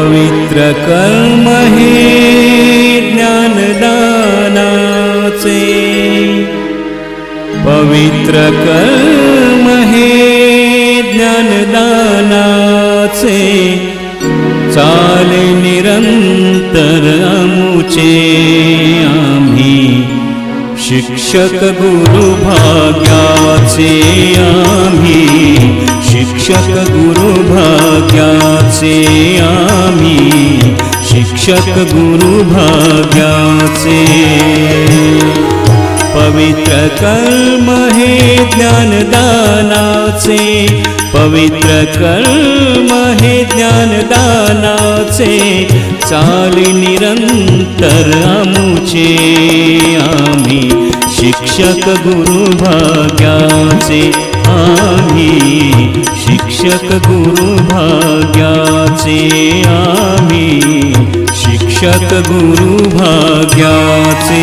पवित्र कर्म हे ज्ञानदानाचे. पवित्र कर्म हे ज्ञानदानाचे. चाले निरंतर अमुचे आम्ही. शिक्षक गुरु भाग्याचे आम्ही. शिक्षक गुरु भाग्या भाग्याचे आम्ही शिक्षक गुरु भाग्याचे। पवित्र कर्म हे ज्ञानदानाचे। पवित्र कर्म हे ज्ञानदानाचे। चाली निरंतर आमुचे आम्ही शिक्षक गुरु भाग्याचे। आम्ही शिक्षक गुरु भाग्याचे आम्ही शिक्षक गुरु भाग्याचे.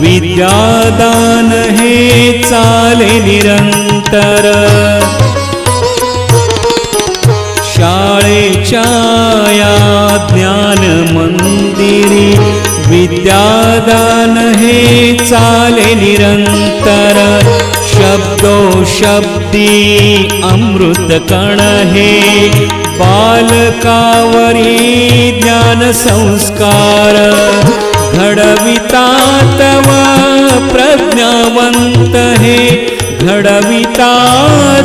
विद्यादान हे चाले निरंतर. शाळेच्या या ज्ञान मंदिरी विद्यादान हे चाले निरंतर. शब्दो शब्दी अमृत कण हे बालकावरी ज्ञान संस्कार. घडविता तव प्रज्ञावंत हे. घडविता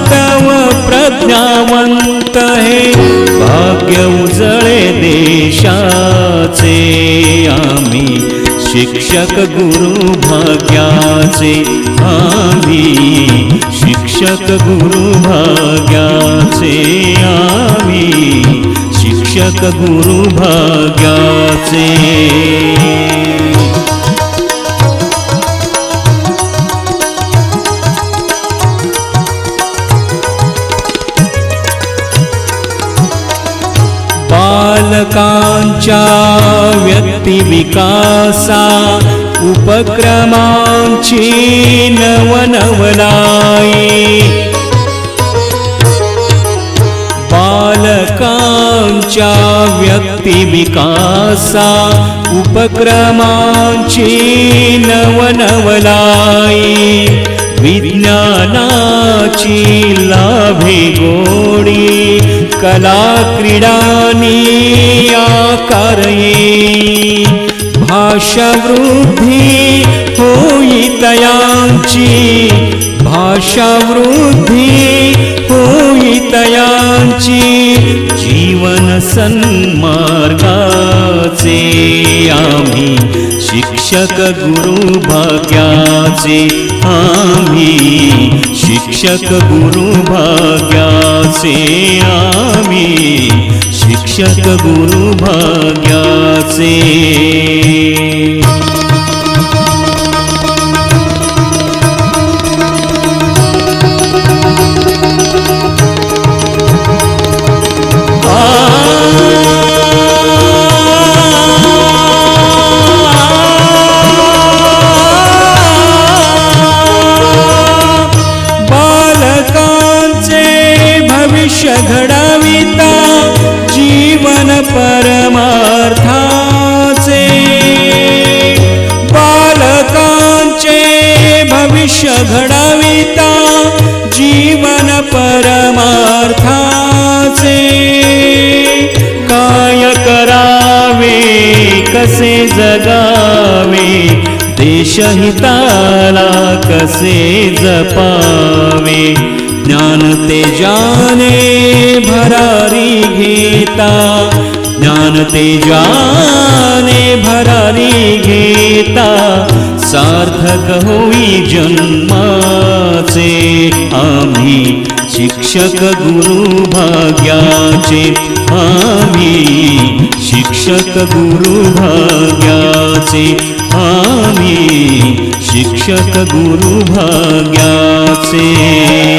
तव प्रज्ञावंत हे. भाग्य उजळे देशाचे आम्ही. शिक्षक गुरु भाग्याचे आम्ही. शिक्षक गुरु भाग्याचे आम्ही. शिक्षक गुरु भाग्याचे. बालकांच्या व्यक्तिविकासा उपक्रमांची नवनवलाई व्यक्तिविकासा उपक्रमांची नवनवलाई विज्ञानाची लाभे गोडी कला क्रीडानी आकारये भाषावृद्धी होई तयांची. भाषावृद्धी होई तयांची. जीवन सन्मार्गाचे आम्ही शिक्षक गुरु भाग्याचे आम्ही शिक्षक गुरु भाग्याचे आम्ही शिक्षक गुरु भाग्याचे. घडविता जीवन परमार्थाचे. काय करावे कसे जगावे देशहिताला कसे जपावे. ज्ञान तेजाने भरारी घेता. ज्ञान तेजाने भरारी घेता. सार्थक होई जन्माचे. आम्ही शिक्षक गुरु भाग्याचे. आम्ही शिक्षक गुरु भाग्याचे. आम्ही शिक्षक गुरु भाग्याचे.